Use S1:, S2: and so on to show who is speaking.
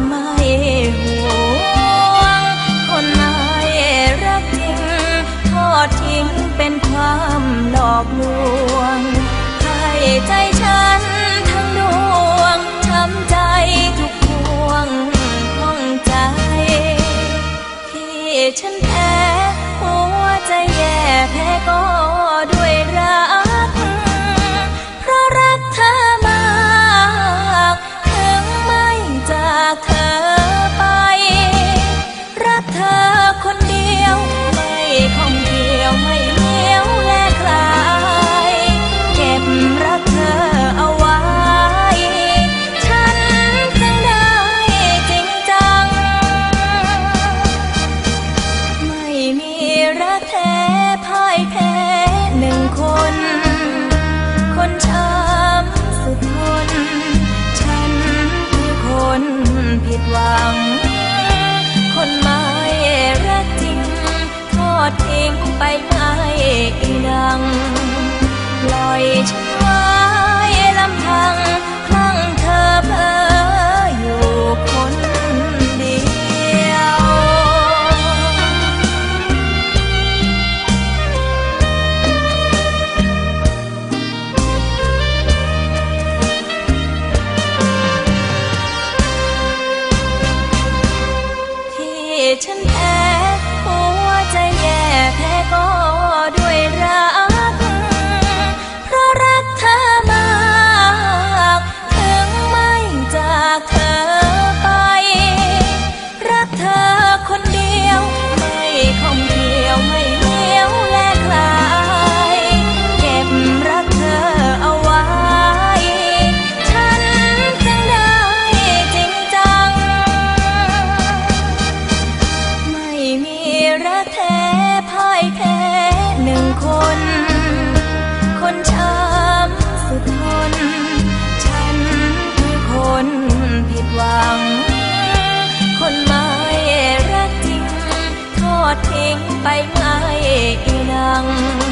S1: อนไม่ห่วง คนไหนรักจริงทอดทิ้งเป็นความหลอกลวง ดังลอยช้ายลำพังคลั่งเธอเพ้ออยู่คนเดียว ที่ฉัน ไปไม่นัง